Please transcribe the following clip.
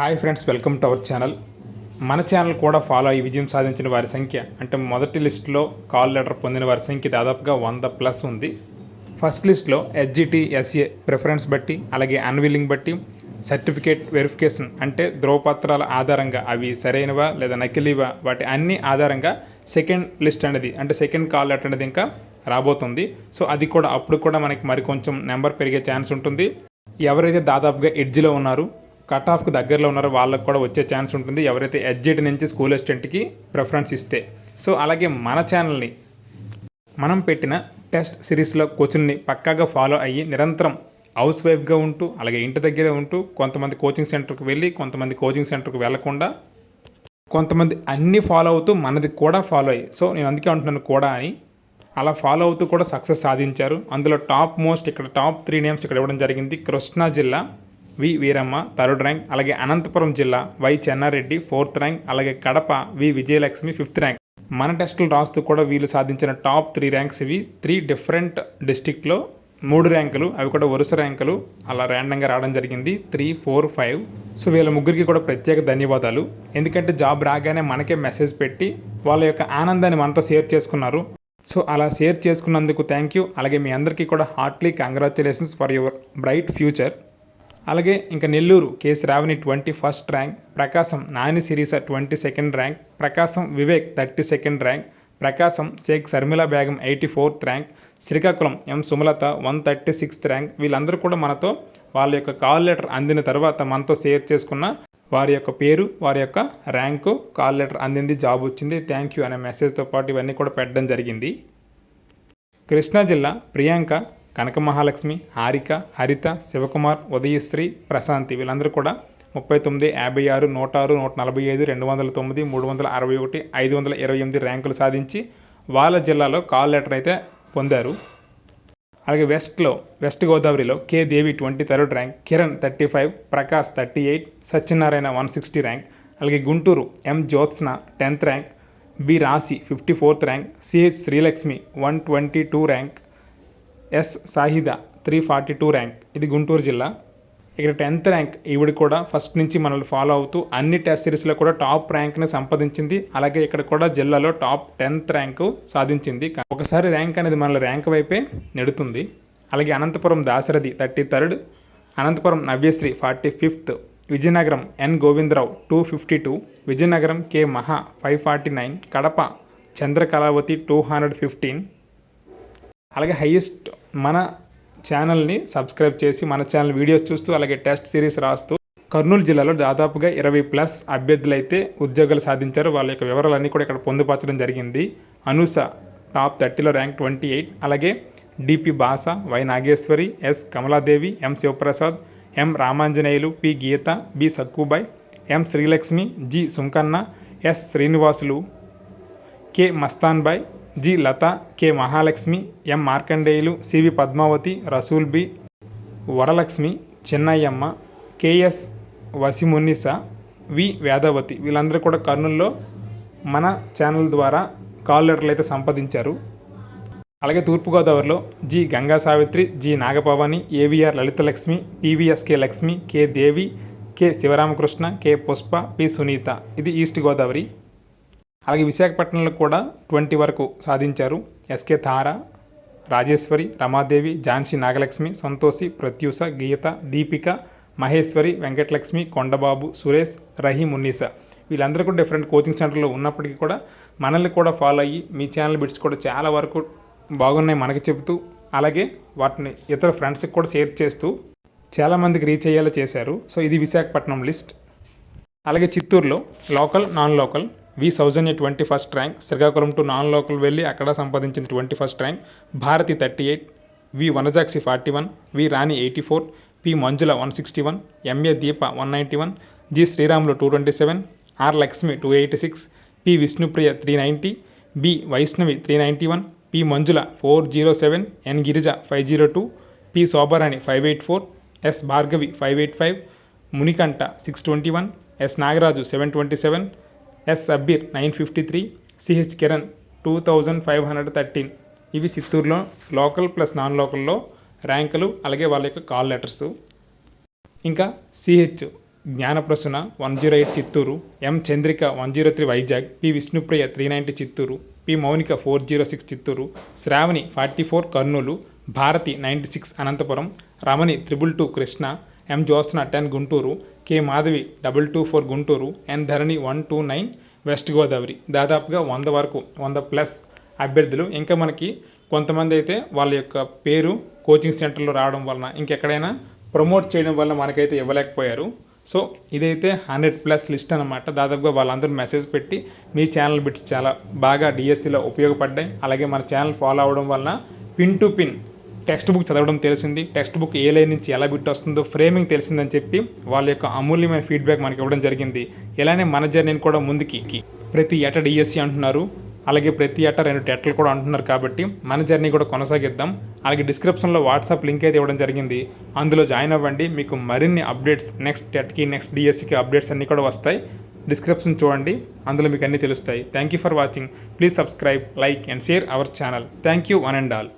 Hi friends welcome to our channel. మన channel కూడా follow అయ్యి విజయం సాధించిన వారి సంఖ్య అంటే మొదటి లిస్టులో కాల్ లెటర్ పొందిన వారి సంఖ్య దాదాపుగా వంద ప్లస్ ఉంది. ఫస్ట్ లిస్ట్లో ఎస్జిటి ఎస్ఏ ప్రిఫరెన్స్ బట్టి అలాగే అన్విల్లింగ్ బట్టి సర్టిఫికేట్ వెరిఫికేషన్ అంటే ధ్రువపత్రాల ఆధారంగా అవి సరైనవా లేదా నకిలీవా వాటి అన్ని ఆధారంగా సెకండ్ లిస్ట్ అనేది అంటే సెకండ్ కాల్ లెటర్ అనేది ఇంకా రాబోతుంది. సో అది కూడా అప్పుడు కూడా మనకి మరి కొంచెం నెంబర్ పెరిగే ఛాన్స్ ఉంటుంది. ఎవరైతే దాదాపుగా ఎడ్జ్లో ఉన్నారు కట్ ఆఫ్కి దగ్గరలో ఉన్నారో వాళ్ళకి కూడా వచ్చే ఛాన్స్ ఉంటుంది. ఎవరైతే ఎడ్జెడ్ నుంచి స్కూల్ అసిస్టెంట్కి ప్రిఫరెన్స్ ఇస్తే. సో అలాగే మన ఛానల్ని మనం పెట్టిన టెస్ట్ సిరీస్లో కోచింగ్ని పక్కాగా ఫాలో అయ్యి నిరంతరం హౌస్ వైఫ్గా ఉంటూ అలాగే ఇంటి దగ్గరే ఉంటూ కొంతమంది కోచింగ్ సెంటర్కి వెళ్ళి కొంతమంది కోచింగ్ సెంటర్కి వెళ్ళకుండా కొంతమంది అన్నీ ఫాలో అవుతూ మనది కూడా ఫాలో అయ్యి. సో నేను అందుకే అంటున్నాను కూడా అని. అలా ఫాలో అవుతూ కూడా సక్సెస్ సాధించారు. అందులో టాప్ మోస్ట్ ఇక్కడ టాప్ త్రీ నేమ్స్ ఇక్కడ ఇవ్వడం జరిగింది. కృష్ణా జిల్లా వి. వీరమ్మ థర్డ్ ర్యాంక్ అలాగే అనంతపురం జిల్లా వై. చెన్నారెడ్డి ఫోర్త్ ర్యాంక్ అలాగే Kadapa V. Vijayalakshmi fifth rank. మన టెస్టులు రాస్తూ కూడా వీళ్ళు సాధించిన టాప్ త్రీ ర్యాంక్స్ ఇవి. త్రీ డిఫరెంట్ డిస్టిక్లో మూడు ర్యాంకులు అవి కూడా వరుస ర్యాంకులు. అలా ర్యాండంగా రావడం జరిగింది. Three four five. సో వీళ్ళ ముగ్గురికి కూడా ప్రత్యేక ధన్యవాదాలు. ఎందుకంటే జాబ్ రాగానే మనకే మెసేజ్ పెట్టి వాళ్ళ యొక్క ఆనందాన్ని మనతో షేర్ చేసుకున్నారు. సో అలా షేర్ చేసుకున్నందుకు థ్యాంక్ యూ. అలాగే మీ అందరికీ కూడా heartly congratulations for your bright future. అలాగే ఇంకా Nellore K Sravani twenty first rank Prakasam Nani Sirisa twenty second rank Prakasam Vivek thirty second rank Prakasam Shaik Sharmila Begum eighty fourth rank Srikakulam M. Sumalatha one thirty sixth rank. వీళ్ళందరూ కూడా మనతో వాళ్ళ యొక్క call letter అందిన తర్వాత మనతో share చేసుకున్న వారి యొక్క పేరు వారి యొక్క ర్యాంకు కాల్ లెటర్ అందింది జాబ్ వచ్చింది. థ్యాంక్ యూ అనే మెసేజ్తో పాటు ఇవన్నీ కూడా పెట్టడం జరిగింది. కృష్ణా జిల్లా ప్రియాంక కనక మహాలక్ష్మి హారిక హరిత శివకుమార్ ఉదయశ్రీ ప్రశాంతి. వీళ్ళందరూ కూడా ముప్పై తొమ్మిది యాభై ఆరు నూట ఆరు నూట నలభై ఐదు రెండు వందల తొమ్మిది మూడు వందల అరవై ఒకటి ఐదు వందల ఇరవై ఎనిమిది ర్యాంకులు సాధించి వాళ్ళ జిల్లాలో కాల్ లెటర్ అయితే పొందారు. అలాగే వెస్ట్లో వెస్ట్ గోదావరిలో K Devi twenty third rank Kiran thirty five Prakash thirty eight Satyanarayana one sixty rank అలాగే Guntur M Jyotsna tenth rank B Rasi fifty fourth rank CH Srilakshmi one twenty two rank S Sahida three forty two rank. ఇది గుంటూరు జిల్లా. ఇక్కడ tenth rank ఈవిడ కూడా first నుంచి మనల్ని follow అవుతూ అన్ని టెస్ట్ సిరీస్లో కూడా టాప్ ర్యాంక్ని సంపాదించింది. అలాగే ఇక్కడ కూడా జిల్లాలో టాప్ టెన్త్ ర్యాంకు సాధించింది. ఒకసారి ర్యాంక్ అనేది మనల్ని ర్యాంక్ వైపే నెడుతుంది. అలాగే Anantapuram Dasarathi thirty third. Anantapuram Navyasri forty fifth. Vizianagaram N Govindarao two fifty two. Vizianagaram K Maha five forty nine. Kadapa Chandrakalavathi two hundred fifteen. అలాగే హైయెస్ట్ మన ఛానల్ని సబ్స్క్రైబ్ చేసి మన ఛానల్ వీడియోస్ చూస్తూ అలాగే టెస్ట్ సిరీస్ రాస్తూ కర్నూలు జిల్లాలో దాదాపుగా ఇరవై ప్లస్ అభ్యర్థులు అయితే ఉద్యోగాలు సాధించారు. వాళ్ళ యొక్క వివరాలన్నీ కూడా ఇక్కడ పొందుపరచడం జరిగింది. అనూస టాప్ థర్టీలో ర్యాంక్ ట్వంటీ ఎయిట్. అలాగే DP Basa Y Nageswari S Kamaladevi M Sivaprasad M Ramanjaneyulu P Geetha B Sakkubai M Srilakshmi G Sunkanna S Srinivasulu K Mastanbai G. Latha K. Mahalakshmi M. Markandeyulu CV Padmavathi Rasool B. Varalakshmi Chinnayyamma KS Vasimunnisa V. Vedavathi. వీళ్ళందరూ కూడా కర్నూల్లో మన channel ద్వారా call లెటర్లు అయితే సంపాదించారు. అలాగే తూర్పుగోదావరిలో G. Ganga Savitri G. Nagapavani AVR Lalithalakshmi PVSK Lakshmi K. Devi K. Sivaramakrishna K. Pushpa P. Sunitha. ఇది ఈస్ట్ గోదావరి. అలాగే విశాఖపట్నంలో కూడా ట్వంటీ వరకు సాధించారు ఎస్కే తార రాజేశ్వరి రమాదేవి ఝాన్సీ నాగలక్ష్మి సంతోషి ప్రత్యూష గీత దీపిక మహేశ్వరి వెంకటలక్ష్మి కొండబాబు సురేష్ రహీం ఉన్నీసా వీళ్ళందరూ కూడా డిఫరెంట్ కోచింగ్ సెంటర్లో ఉన్నప్పటికీ కూడా మనల్ని కూడా ఫాలో అయ్యి మీ ఛానల్ బిట్స్ కూడా చాలా వరకు బాగున్నాయి మనకి చెబుతూ అలాగే వాటిని ఇతర ఫ్రెండ్స్కి కూడా షేర్ చేస్తూ చాలామందికి రీచ్ అయ్యేలా చేశారు. సో ఇది విశాఖపట్నం లిస్ట్ అలాగే చిత్తూరులో local non local V Soujanya twenty first rank Srikakulam to non local వెళ్ళి అక్కడ సంపాదించిన twenty first rank Bharathi thirty eight V Vanajakshi forty one V Rani eighty four P Manjula one sixty one MA Deepa one ninety one G Sriramulu two twenty seven R Lakshmi two eighty six P Vishnupriya three ninety B Vaishnavi three ninety one P Manjula four zero seven N Girija five zero two P Sobharani five eight four S Bhargavi five eight five Munikanta six twenty one S Nagaraju seven twenty seven S Abbir nine fifty three CH Kiran two thousand five hundred thirteen. ఇవి చిత్తూరులో local plus non లోకల్లో ర్యాంకులు అలాగే వాళ్ళ యొక్క call letters. ఇంకా CH Gnanaprasuna one zero eight Chittoor M Chandrika one zero three Vizag P Vishnupriya three ninety Chittoor P Mounika four zero six Chittoor Sravani forty four Kurnool Bharathi ninety six Anantapuram Ramani triple two Krishna M Jyotsna ten Guntur K Madhavi double two four Guntur N Dharani one two nine west Godavari. దాదాపుగా వంద వరకు వంద plus అభ్యర్థులు. ఇంకా మనకి కొంతమంది అయితే వాళ్ళ యొక్క పేరు కోచింగ్ సెంటర్లో రావడం వలన ఇంకెక్కడైనా ప్రమోట్ చేయడం వల్ల మనకైతే ఇవ్వలేకపోయారు. సో ఇదైతే హండ్రెడ్ ప్లస్ లిస్ట్ అనమాట దాదాపుగా వాళ్ళందరూ మెసేజ్ పెట్టి మీ ఛానల్ బిట్స్ చాలా బాగా డిఎస్సిలో ఉపయోగపడ్డాయి. అలాగే మన ఛానల్ ఫాలో అవడం వలన pin to pin text book చదవడం తెలిసింది. టెక్స్ట్ బుక్ ఏ లైన్ నుంచి ఎలా బిట్ వస్తుందో ఫ్రేమింగ్ తెలిసిందని చెప్పి వాళ్ళ యొక్క అమూల్యమైన ఫీడ్బ్యాక్ మనకి ఇవ్వడం జరిగింది. ఇలానే మన జర్నీని కూడా ముందుకి ప్రతి ఏట డిఎస్సి అంటున్నారు. అలాగే ప్రతి ఏట రెండు టెట్లు కూడా అంటున్నారు కాబట్టి మన జర్నీ కూడా కొనసాగిద్దాం. అలాగే డిస్క్రిప్షన్లో వాట్సాప్ లింక్ అయితే ఇవ్వడం జరిగింది. అందులో జాయిన్ అవ్వండి. మీకు మరిన్ని అప్డేట్స్ నెక్స్ట్ టెట్కి నెక్స్ట్ డిఎస్సికి అప్డేట్స్ అన్నీ కూడా వస్తాయి. డిస్క్రిప్షన్ చూడండి. అందులో మీకు అన్నీ తెలుస్తాయి. Thank you for watching please subscribe like and share our channel thank you one and all